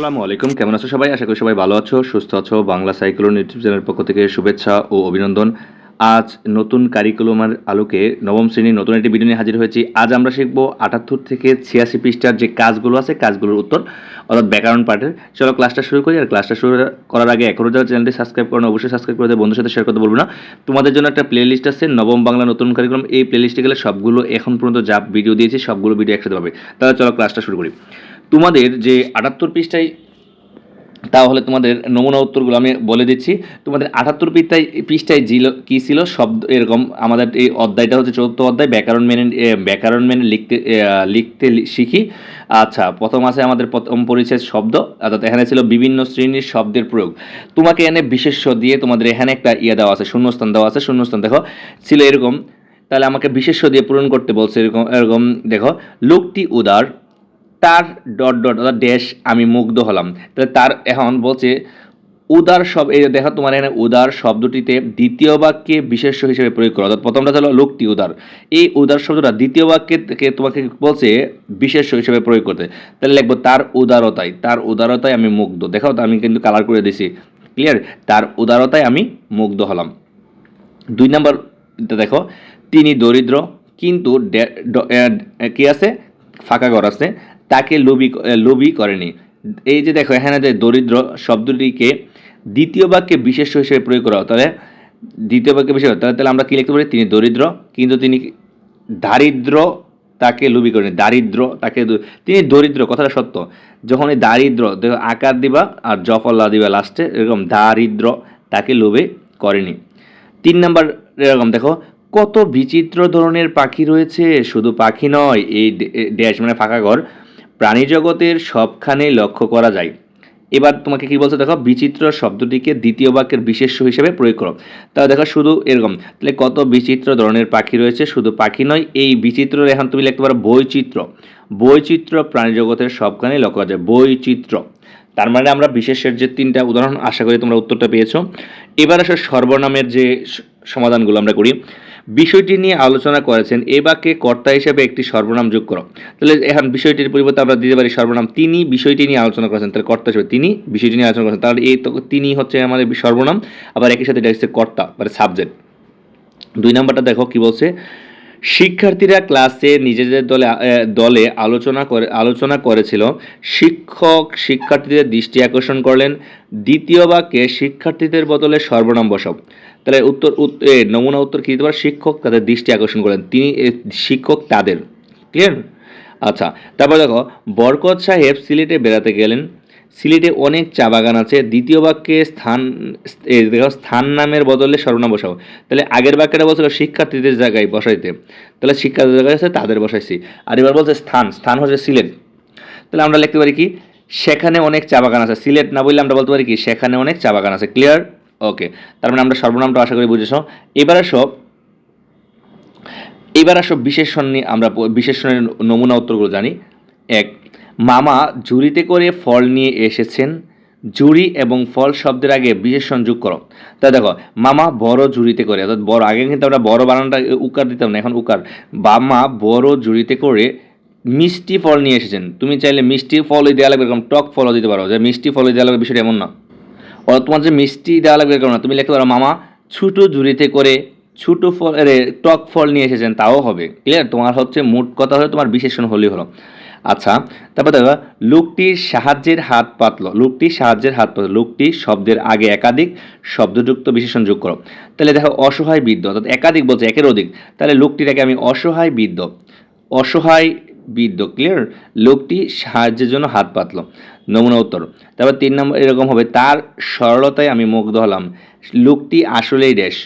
আসসালামু আলাইকুম। কেমন আছো সবাই? আশা করি সবাই ভালো আছো, সুস্থ আছো। বাংলা সাইক্লোন ইউটিউব চ্যানেলের পক্ষ থেকে শুভেচ্ছা ও অভিনন্দন। আজ নতুন কারিকুলামের আলোকে নবম শ্রেণির নতুন একটি ভিডিও নিয়ে হাজির হয়েছি। আজ আমরা শিখব আটাত্তর থেকে ছিয়াশি পৃষ্ঠার যে কাজগুলো আছে, কাজগুলোর উত্তর, অর্থাৎ ব্যাকরণ পাঠের। চলো ক্লাসটা শুরু করি, আর ক্লাসটা শুরু করার আগে এখনও যারা চ্যানেলটি সাবস্ক্রাইব করেন অবশ্যই সাবস্ক্রাইব করে বন্ধুর সাথে শেয়ার করতে বলব না। তোমাদের জন্য একটা প্লে লিস্ট আছে, নবম বাংলা নতুন কারিকুলাম এই প্লে লিস্টে গেলে সবগুলো এখন পর্যন্ত যা ভিডিও দিয়েছি, সবগুলো ভিডিও একসাথে পাবে। তাহলে চলো ক্লাসটা শুরু করি। তোমাদের যে আটাত্তর পৃষ্ঠায়, তাহলে তোমাদের নমুনা উত্তরগুলো আমি বলে দিচ্ছি। তোমাদের আটাত্তর পৃষ্ঠায় পৃষ্ঠায় ছিল কী ছিল? শব্দ এরকম আমাদের এই অধ্যায়টা হচ্ছে চতুর্থ অধ্যায়, ব্যাকরণ মেনে ব্যাকরণ মেনে লিখতে লিখতে শিখি। আচ্ছা প্রথম আছে আমাদের প্রথম পরিচয় শব্দ, অর্থাৎ এখানে ছিল বিভিন্ন শ্রেণির শব্দের প্রয়োগ। তোমাকে এনে বিশেষ্য দিয়ে তোমাদের এখানে একটা ইয়ে দেওয়া আছে, শূন্যস্থান দেওয়া আছে, শূন্যস্থান দেখো, ছিল এরকম। তাহলে আমাকে বিশেষ্য দিয়ে পূরণ করতে বলছে এরকম এরকম, দেখো, লোকটি উদার তার ডট ডট অর্থাৎ ড্যাশ আমি মুগ্ধ হলাম। তাহলে তার এখন বলছে, উদার শব এই দেখো তোমার এখানে উদার শব্দটিতে দ্বিতীয় বাক্যে বিশেষ্য হিসেবে প্রয়োগ করো। অর্থাৎ প্রথমটা হলো লোকটি উদার। এই উদার শব্দটা দ্বিতীয় বাক্যে তোমাকে বলছে বিশেষ্য হিসেবে প্রয়োগ করতে। তাহলে লিখব, তার উদারতায় তার উদারতায় আমি মুগ্ধ। দেখো তো আমি কিন্তু কালার করে দিছি। ক্লিয়ার তার উদারতায় আমি মুগ্ধ হলাম। দুই নাম্বার দেখো, তিনি দরিদ্র, কিন্তু কি আছে? ফাঁকা ঘর আছে। তাকে লোভি লোভি করেনি। এই যে দেখো, এখানে যে দরিদ্র শব্দটিকে দ্বিতীয় বাক্যে বিশেষ হিসেবে প্রয়োগ করা তাহলে দ্বিতীয় বাক্যে বিশেষ তাহলে তাহলে আমরা কি লিখতে পারি? তিনি দরিদ্র, কিন্তু তিনি দারিদ্র তাকে লুবি করেনি। দারিদ্র তাকে তিনি দরিদ্র, কথাটা সত্য। যখন এই দারিদ্র, দেখো, আকার দিবা আর জফল্লা দিবা লাস্টে এরকম দারিদ্র তাকে লোভে করেনি। তিন নাম্বার, এরকম দেখো, কত বিচিত্র ধরনের পাখি রয়েছে, শুধু পাখি নয়, এই ড্যাশ মানে ফাঁকা ঘর প্রাণী জগতের সবখানে লক্ষ্য করা যায়। এবার তোমাকে কি বলছে দেখো, বিচিত্র শব্দটিকে দ্বিতীয় বাক্যের বিশেষ্য হিসেবে প্রয়োগ করো। তাহলে দেখো শুধু এরকম, তাহলে কত বিচিত্র ধরনের পাখি রয়েছে? শুধু পাখি নয়, এই বিচিত্র এখন তুমি লিখতে পারো বৈচিত্র্য। বৈচিত্র্য প্রাণী জগতের সবখানে লক্ষ্য করা যায়, বৈচিত্র্য। তার মানে আমরা বিশেষের যে তিনটা উদাহরণ, আশা করি তোমরা উত্তরটা পেয়েছ। এবার আসলে সর্বনামের যে সমাধানগুলো আমরা করি। বিষয়টি নিয়ে আলোচনা করেছেন এ বাক্যে কর্তা হিসেবে একটি সর্বনাম যোগ করো। তাহলে এখন বিষয়টির পরিবর্তে আমরা দিতে পারি সর্বনাম তিনি, বিষয়টি নিয়ে আলোচনা করেছেন। তাহলে কর্তা হিসেবে তিনি, বিষয়টি নিয়ে আলোচনা করেছেন। তাহলে এই তিনি হচ্ছে আমাদের সর্বনাম, আবার একই সাথে এটা হচ্ছে কর্তা মানে সাবজেক্ট দুই নাম্বারটা দেখো কি বলছে শিক্ষার্থীরা ক্লাসে নিজেদের দলে দলে আলোচনা করে, আলোচনা করেছিল। শিক্ষক শিক্ষার্থীদের দৃষ্টি আকর্ষণ করলেন। দ্বিতীয় বাক্যে শিক্ষার্থীদের বদলে সর্বনাম বসাও। তাহলে উত্তর, উত- নমুনা উত্তর কী দিতে পারে? শিক্ষক তাদের দৃষ্টি আকর্ষণ করলেন। তিনি শিক্ষক তাদের। ক্লিয়ার আচ্ছা তারপর দেখো, বরকত সাহেব সিলেটে বেড়াতে গেলেন। সিলেটে অনেক চা বাগান আছে। দ্বিতীয় বাক্যে স্থান দেখো, স্থান নামের বদলে সর্বনাম বসাও। তাহলে আগের বাক্যটা বলছিল শিক্ষার্থীদের জায়গায় বসাইতে। তাহলে শিক্ষার্থীদের জায়গায় আছে, তাদের বসাইছি। আর এবার বলছে স্থান স্থান হচ্ছে সিলেট। তাহলে আমরা লিখতে পারি কি? সেখানে অনেক চা বাগান আছে। সিলেট না বললে আমরা বলতে পারি কি? সেখানে অনেক চা বাগান আছে। ক্লিয়ার ওকে তার মানে আমরা সর্বনামটা আশা করি বুঝেছ। এবার আসো এবার আসো বিশেষণ নিয়ে আমরা বিশেষণের নমুনা উত্তরগুলো জানি। এক মামা ঝুড়িতে করে ফল নিয়ে এসেছেন। ঝুড়ি এবং ফল শব্দের আগে বিশেষণ যোগ করো। তা দেখো, মামা বড় ঝুড়িতে করে, অর্থাৎ বড়, আগে কিন্তু আমরা বড় বানানটা উকার দিতাম না, এখন উকার বামা বড় ঝুড়িতে করে মিষ্টি ফল নিয়ে এসেছেন। তুমি চাইলে মিষ্টি ফলই দেওয়া লাগবে, এরকম টক ফলও দিতে পারো, যে মিষ্টি ফলই দেওয়া লাগবে বিষয়টা এমন না। ও তোমার যে মিষ্টি দেওয়া লাগবে এরকম না, তুমি লিখতে পারো, মামা, ছোটো ঝুড়িতে করে ছোটো ফল টক ফল নিয়ে এসেছেন, তাও হবে। ক্লিয়ার তোমার হচ্ছে মোট কথা হলে, তোমার বিশেষণ হলেই হলো। আচ্ছা তারপর দেখো, লোকটির সাহায্যের হাত পাতলো, লোকটির সাহায্যের হাত পাতলো, লোকটি শব্দের আগে একাধিক শব্দযুক্ত বিশেষণ যোগ করো। তাহলে দেখো, অসহায় বৃদ্ধ, অর্থাৎ একাধিক বলছে একের অধিক, তাহলে লোকটিটাকে আমি অসহায় বৃদ্ধ অসহায় বৃদ্ধ ক্লিয়ার লোকটি সাহায্যের জন্য হাত পাতলো। নমুনা উত্তর। তারপর তিন নম্বর এরকম হবে, তার সরলতায় আমি মুগ্ধ হলাম। লোকটি আসলেই ড্যাশ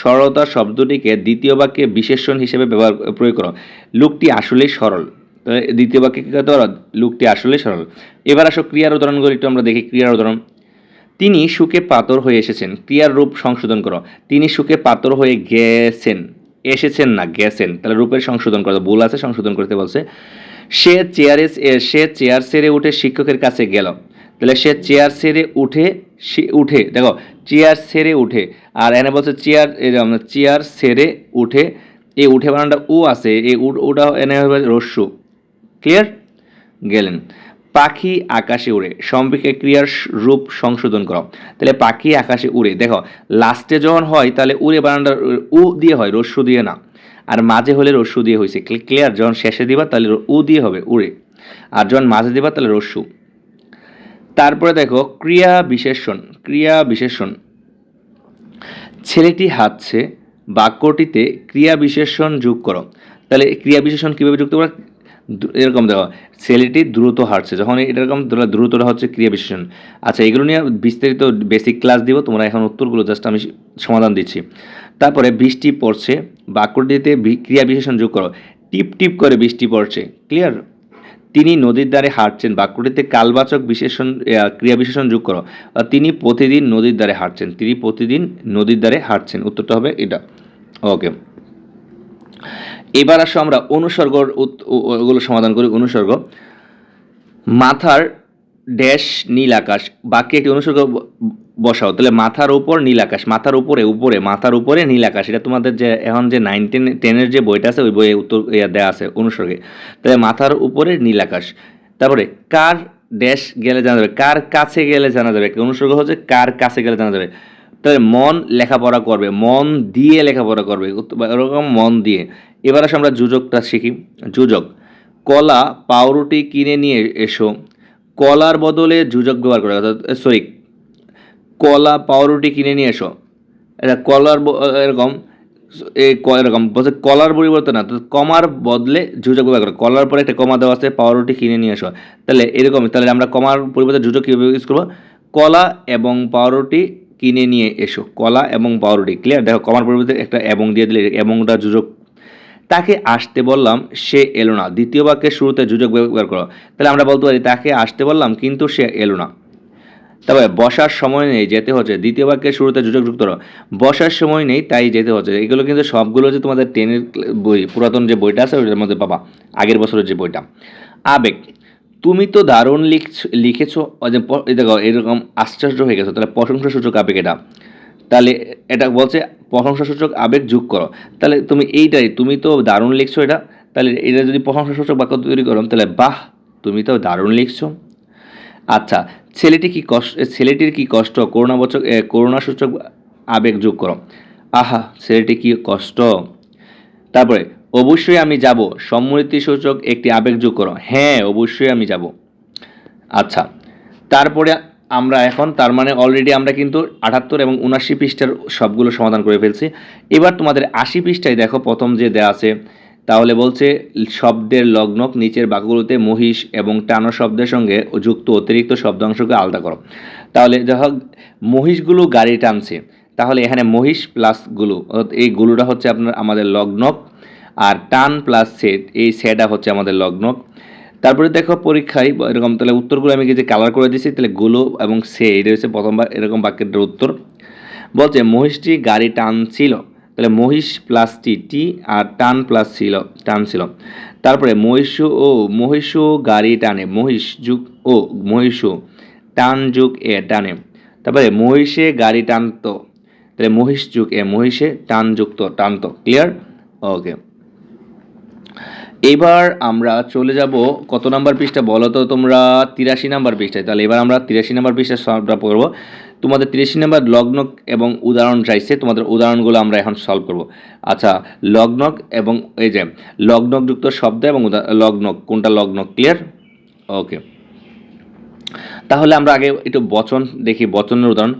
সরলতা শব্দটিকে দ্বিতীয় বাক্যে বিশেষণ হিসেবে ব্যবহার, প্রয়োগ করো। লোকটি আসলেই সরল। দ্বিতীয় বাক্যে কী করতে পারো লোকটি আসলেই সরল। এবার আসো ক্রিয়ার উদাহরণগুলো একটু আমরা দেখি ক্রিয়ার উদাহরণ। তিনি সুখে পাতর হয়ে এসেছেন। ক্রিয়ার রূপ সংশোধন করো। তিনি সুখে পাতর হয়ে গেছেন। এসেছেন না, গেছেন। তাহলে রূপের সংশোধন করো। ভুল আছে, সংশোধন করতে বলছে। সে চেয়ারে সে চেয়ার সেরে উঠে শিক্ষকের কাছে গেল। তাহলে সে চেয়ার সেরে উঠে সে- উঠে, দেখো, চেয়ার সেরে উঠে। আর এনে বলছে চেয়ার চেয়ার সেরে উঠে, এই উঠে বানানটা উ আছে উট ওটা এনে হবে রস্যু। ক্লিয়ার গেলেন। পাখি আকাশে উড়ে সম্পর্কে ক্রিয়ার রূপ সংশোধন করো। তাহলে পাখি আকাশে উড়ে, দেখো লাস্টে যখন হয়, তাহলে উড়ে বানানটা উ দিয়ে হয়, রস্যু দিয়ে না। আর মাঝে হলে রস্যু দিয়ে হয়েছে ক্লিয়ার যখন শেষে দিবা, তাহলে উ দিয়ে হবে, উড়ে। আর যখন মাঝে দিবা, তাহলে রস্যু। তারপরে দেখো, ক্রিয়া বিশেষণ ক্রিয়া বিশেষণ। ছেলেটি হাঁটছে, বাক্যটিতে ক্রিয়া বিশেষণ যোগ করো। তাহলে ক্রিয়া বিশেষণ কীভাবে যুক্ত করো? এরকম দেখো ছেলেটি দ্রুত হাঁটছে। যখন এরকম দ্রু- দ্রুতটা হচ্ছে ক্রিয়া বিশেষণ। আচ্ছা এগুলো নিয়ে বিস্তারিত বেসিক ক্লাস দিব, তোমরা এখন উত্তরগুলো জাস্ট আমি সমাধান দিচ্ছি। তারপরে বৃষ্টি পড়ছে বাক্যটিতে ক্রিয়া বিশেষণ যোগ করো। টিপ টিপ করে বৃষ্টি পড়ছে ক্লিয়ার তিনি নদীর ধারে হাঁটছেন বাক্যটিতে কালবাচক বিশেষণ ক্রিয়া বিশেষণ যোগ করো। তিনি প্রতিদিন নদীর ধারে হাঁটছেন, তিনি প্রতিদিন নদীর ধারে হাঁটছেন। উত্তরটা হবে এটা। ওকে। এবার আসো আমরা অনুসর্গর ওগুলো সমাধান করি, অনুসর্গ। মাথার ড্যাশ নীল আকাশ, বাক্যে একটি অনুসর্গ বসাও, তাহলে মাথার উপর নীল আকাশ, মাথার উপরে উপরে, মাথার উপরে নীল আকাশ, এটা তোমাদের যে, এখন যে নাইন টেন টেনের যে বইটা আছে, ওই বইয়ে উত্তর দেওয়া আছে অনুসর্গে। তাহলে মাথার উপরে নীল আকাশ, তারপরে কার ড্যাশ গেলে জানা যাবে, কার কাছে গেলে জানা যাবে অনুসর্গ হচ্ছে কার কাছে গেলে জানা যাবে। তাহলে মন লেখাপড়া করবে, মন দিয়ে লেখাপড়া করবে এরকম মন দিয়ে। এবার আসে আমরা যুজকটা শিখি। যুজক, কলা পাউরুটি কিনে নিয়ে এসো। কলার বদলে যুজক ব্যবহার করে, অর্থাৎ সরি কলা পাউরুটি কিনে নিয়ে এসো। এটা কলার এরকম এই এরকম, বলছে কলার পরিবর্তে না তো কমার বদলে যুজক ব্যবহার করে। কলার পরে একটা কমা দেওয়া আছে, পাউরুটি কিনে নিয়ে এসো। তাহলে এরকম তাহলে আমরা কমার পরিবর্তে যুজক কীভাবে ইউজ করব? কলা এবং পাউরুটি কিনে নিয়ে এসো। কলা এবং পাউরুটি ক্লিয়ার দেখো, কমার পরিবর্তে একটা এবং দিয়ে দিলে, এবংটা যুজক তাকে আসতে বললাম, সে এলো না। দ্বিতীয় বাক্যের শুরুতে যুজক ব্যবহার করো। তাহলে আমরা বলতে পারি, তাকে আসতে বললাম, কিন্তু সে এলো না। তবে বসার সময় নেই, যেতে হচ্ছে। দ্বিতীয় বাক্যের শুরুতে যুজক যুক্ত করো। বসার সময় নেই, তাই যেতে হচ্ছে। এগুলো কিন্তু সবগুলো যে তোমাদের টেনের বই, পুরাতন যে বইটা আছে, ওইটার মধ্যে পাবা। আগের বছরের যে বইটা। আবেগ। তুমি তো দারুণ লিখছ, লিখেছো। দেখো, এরকম আশ্চর্য হয়ে গেছো। তাহলে প্রশংসাসূচক আবেগ এটা। তাহলে এটা বলছে প্রশংসাসূচক আবেগ যোগ করো। তাহলে তুমি এইটাই, তুমি তো দারুণ লিখছো এটা। তাহলে এটা যদি প্রশংসাসূচক বাক্য তৈরি করো, তাহলে বাহ, তুমি তো দারুণ লিখছো। আচ্ছা ছেলেটি কি কষ্ট, ছেলেটির কি কষ্ট? করুণাবচক করুণাসূচক আবেগ যোগ করো। আহা, ছেলেটি কি কষ্ট? তারপরে, অবশ্যই আমি যাব। সম্মতিসূচক একটি আবেগ যোগ করো। হ্যাঁ অবশ্যই আমি যাব। আচ্ছা তারপরে আমরা এখন, তার মানে অলরেডি আমরা কিন্তু আটাত্তর এবং উনাশি পৃষ্ঠার সবগুলো সমাধান করে ফেলছি। এবার তোমাদের আশি পৃষ্ঠায় দেখো, প্রথম যে দেয়া আছে, তাহলে বলছে শব্দের লগ্নক নিচের বাক্যগুলোতে মহিষ এবং টানো শব্দের সঙ্গে যুক্ত অতিরিক্ত শব্দাংশকে আলাদা করো। তাহলে দেখো মহিষগুলো গাড়ি টানছে, তাহলে এখানে মহিষ প্লাসগুলো এই গুলোটা হচ্ছে আপনার আমাদের লগ্নক, আর টান প্লাস সেট এই সেটটা হচ্ছে আমাদের লগ্নক। তারপরে দেখো পরীক্ষায় এরকম তাহলে উত্তরগুলো আমি যে কালার করে দিয়েছি তাহলে গুলো এবং সে এটা হচ্ছে প্রথমবার, এরকম বাক্যের উত্তর। বলছে, মহিষটি গাড়ি টানছিল। তাহলে মহিষ প্লাস টি টি আর টান প্লাস ছিল, টান ছিল। তারপরে মহিষু ও মহিষু গাড়ি টানে। মহিষ যুগ ও মহিষু টান যুগ এ টানে। তারপরে, মহিষে গাড়ি টানতো। তাহলে মহিষ যুগ এ, মহিষে টান যুক্ত, টানতো। ক্লিয়ার ওকে এবার আমরা চলে যাব, কত নাম্বার পৃষ্ঠা? বলো তো তোমরা তিরাশি নাম্বার পৃষ্ঠায়। তাহলে এবার আমরা তিরাশি নাম্বার পৃষ্ঠা সলভটা করব। তোমাদের তিরাশি নাম্বার লগ্নক এবং উদাহরণ চাইছে, তোমাদের উদাহরণগুলো আমরা এখন সলভ করব। আচ্ছা লগ্নক এবং এই যে লগ্নকযুক্ত শব্দ এবং লগ্নক কোনটা লগ্নক ক্লিয়ার ওকে তাহলে আমরা আগে একটু বচন দেখি, বচনের উদাহরণ।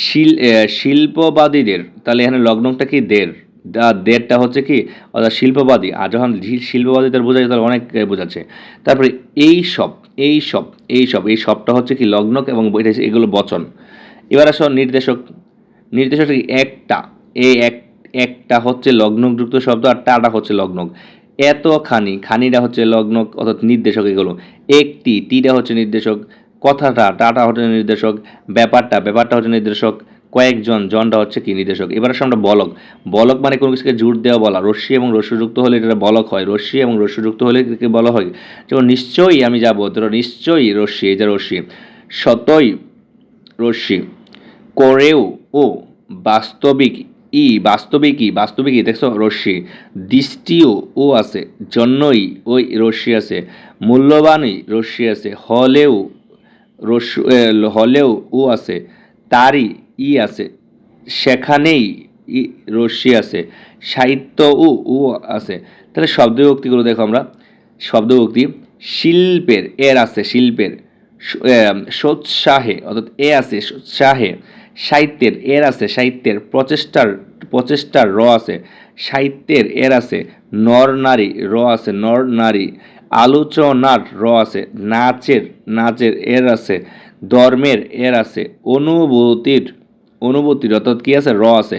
শিল শিল্পবাদীদের, তাহলে এখানে লগ্নটা কি দের? দেরটা হচ্ছে কি অর্থাৎ শিল্পবাদী। আর যখন শি- শিল্পবাদীদের বোঝাচ্ছে তাহলে অনেক বোঝাচ্ছে। তারপরে এই সব এই সব এই সব, এই সবটা হচ্ছে কি লগ্নক এবং এগুলো বচন। এবার আসো নির্দেশক। নির্দেশক একটা, এই এক, একটা হচ্ছে লগ্নযুক্ত শব্দ আর টাটা হচ্ছে লগ্নক। এত খানি খানিটা হচ্ছে লগ্নক অর্থাৎ নির্দেশক এগুলো। একটি টিটা হচ্ছে নির্দেশক। কথাটা, টাটা হচ্ছে নির্দেশক। ব্যাপারটা ব্যাপারটা হচ্ছে নির্দেশক। কয়েকজন জনটা হচ্ছে কি নির্দেশক। এবার আসে আমরা বলক। বলক মানে কোনো কিছুকে জোর দেওয়া বলা। রশ্মি এবং রস্যযুক্ত হলে এটা বলক হয়। রশ্মি এবং রস্যযুক্ত হলে এটাকে বলা হয়। যেমন নিশ্চয়ই আমি যাব। ধরো নিশ্চয়ই রশ্মি যে রশ্মি। শতই রশ্মি। করেও ও বাস্তবিক ই বাস্তবিক বাস্তবিকই বাস্তবিকই দেখছ? রশ্মি। দৃষ্টিও ও আছে। জন্যই ওই রশ্মি আছে। মূল্যবানই রশ্মি আছে। হলেও রস্য এ, হলেও ও আছে। তারই ই আছে। সেখানেই ই, রশ্মি আছে। সাহিত্য ও উ আছে। তাহলে শব্দ বিভক্তিগুলো দেখো আমরা। শব্দ বিভক্তি শিল্পের, এর আছে শিল্পের। সোৎসাহে, অর্থাৎ এ আছে সোৎসাহে। সাহিত্যের, এর আছে সাহিত্যের। প্রচেষ্টার প্রচেষ্টার, র আছে। সাহিত্যের, এর আছে নর, নারী। র আছে নর, নারী। আলোচনার, র আছে নাচের নাচের, এর আছে ধর্মের, এর আছে অনুভূতির। অনুভূতির অর্থাৎ কি আছে? র আছে।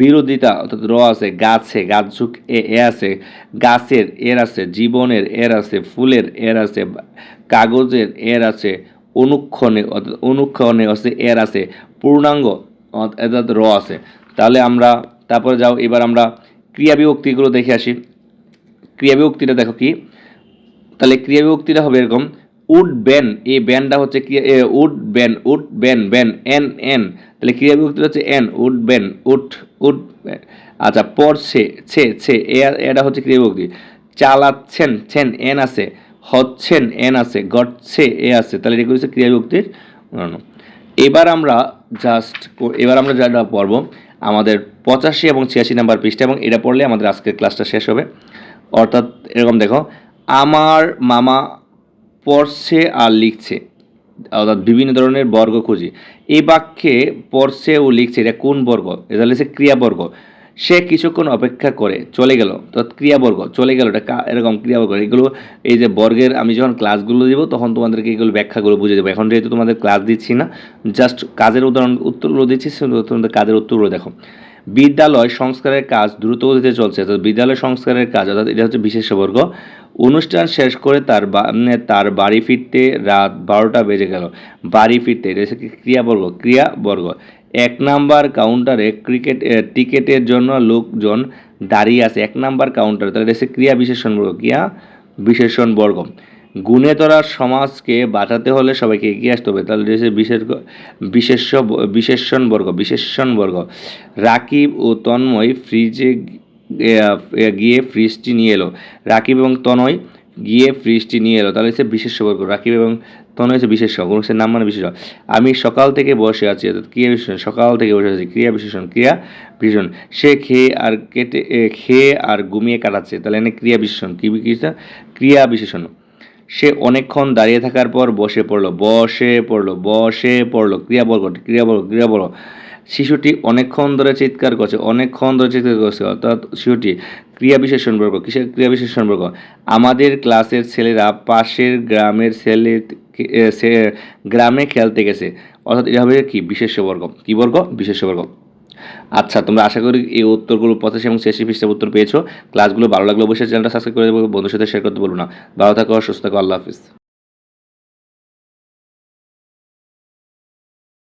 বিরোধিতা, অর্থাৎ র আছে, গাছে, গাছঝুক, এ এ আছে। গাছের এর আছে, জীবনের এর আছে, ফুলের এর আছে, কাগজের এর আছে, অনুক্ষণে, অর্থাৎ অনুক্ষণে আছে এর আছে, পূর্ণাঙ্গ, অর্থাৎ র আছে। তাহলে আমরা, তারপরে যাও, এবার আমরা ক্রিয়া বিভক্তিগুলো দেখে আসি। ক্রিয়া বিভক্তিটা দেখো কি? তাহলে ক্রিয়া বিভক্তিটা হবে এরকম, উড ব্যান এই ব্যানটা হচ্ছে উড ব্যান উড ব্যান ব্যান এন এন। তাহলে ক্রিয়া বিভক্তি হচ্ছে এন উড ব্যান উড উড আচ্ছা পড়ছে ছে ছে এটা হচ্ছে ক্রিয়া বিভক্তি চালাচ্ছেন, ছেন এন আছে, হচ্ছেন এন আছে, ঘটছে, এ আছে, তাহলে এগুলো হচ্ছে ক্রিয়া বিভক্তির। এবার আমরা জাস্ট এবার আমরা যেটা পড়ব আমাদের পঁচাশি এবং ছিয়াশি নাম্বার পৃষ্ঠা, এবং এটা পড়লে আমাদের আজকের ক্লাসটা শেষ হবে। অর্থাৎ এরকম দেখো, আমার মামা পড়ছে আর লিখছে। অর্থাৎ বিভিন্ন ধরনের বর্গ খুঁজি। এই বাক্যে পড়ছে ও লিখছে এটা কোন বর্গ? এটা হচ্ছে ক্রিয়াবর্গ। সে কিছুক্ষণ অপেক্ষা করে, চলে গেল। তো ক্রিয়াবর্গ, চলে গেল। এটা এরকম ক্রিয়াবর্গ। এগুলো এই যে বর্গের, আমি যখন ক্লাসগুলো দিব, তখন তোমাদেরকে এগুলো ব্যাখ্যাগুলো বুঝে দেবো। এখন যেহেতু তোমাদের ক্লাস দিচ্ছি না জাস্ট কাজের উদাহরণ, উত্তরগুলো দিচ্ছি তোমাদের কাজের উত্তরগুলো দেখো। বিদ্যালয় সংস্কারের কাজ দ্রুত গতিতে চলছে। অর্থাৎ বিদ্যালয় সংস্কারের কাজ, অর্থাৎ এটা হচ্ছে বিশেষ বর্গ অনুষ্ঠান শেষ করে তার তার বাড়ি ফিরতে রাত বারোটা বেজে গেল। বাড়ি ফিরতে এটা হচ্ছে ক্রিয়াবর্গ ক্রিয়াবর্গ এক নাম্বার কাউন্টারে ক্রিকেট টিকেটের জন্য লোকজন দাঁড়িয়ে আছে। এক নাম্বার কাউন্টারে, তাহলে এটা ক্রিয়া বিশেষণ বর্গ, ক্রিয়া বিশেষণ বর্গ। গুণে তোরা সমাজকে বাঁচাতে হলে সবাইকে এগিয়ে আসতে হবে। তাহলে হচ্ছে বিশেষ, বিশেষ্য বিশেষণ বর্গ বিশেষণ বর্গ। রাকিব ও তন্ময় ফ্রিজে গিয়ে ফ্রিজটি নিয়ে এলো। রাকিব এবং তনয় গিয়ে ফ্রিজটি নিয়ে এলো। তাহলে হচ্ছে বিশেষ বর্গ রাকিব এবং তনয় হচ্ছে বিশেষ হচ্ছে নাম মানে বিশেষ আমি সকাল থেকে বসে আছি, অর্থাৎ ক্রিয়া বিশেষণ সকাল থেকে বসে আছি, ক্রিয়া বিশেষণ ক্রিয়া বিশেষণ সে খেয়ে আর কেটে খেয়ে আর ঘুমিয়ে কাটাচ্ছে। তাহলে এখানে ক্রিয়া বিশেষণ কী বিশেষণ ক্রিয়া বিশেষণ সে অনেকক্ষণ দাঁড়িয়ে থাকার পর বসে পড়ল বসে পড়ল বসে পড়ল ক্রিয়াবর্গ ক্রিয়াবর্গ ক্রিয়াবর্গ শিশুটি অনেকক্ষণ ধরে চিৎকার করছে, অনেকক্ষণ ধরে চিৎকার করছে। অর্থাৎ শিশুটি ক্রিয়া বিশেষ বর্গ, কিসের ক্রিয়া বিশেষ বর্গ? আমাদের ক্লাসের ছেলেরা পাশের গ্রামের ছেলে সে- গ্রামে খেলতে গেছে। অর্থাৎ এটা হবে কি? বিশেষ্য বর্গ। কি বর্গ? বিশেষ্য বর্গ। আচ্ছা তোমরা আশা করি এই উত্তরগুলো পঁচাশি এবং ছিয়াশি পৃষ্ঠা উত্তর পেয়েছ। ক্লাসগুলো ভালো লাগলে অবশ্যই চ্যানেলটা সাবস্ক্রাইব করে দেবো বন্ধুর সাথে শেয়ার করতে বলব না। ভালো থাকো, সুস্থ থাকো, আল্লাহ হাফিজ।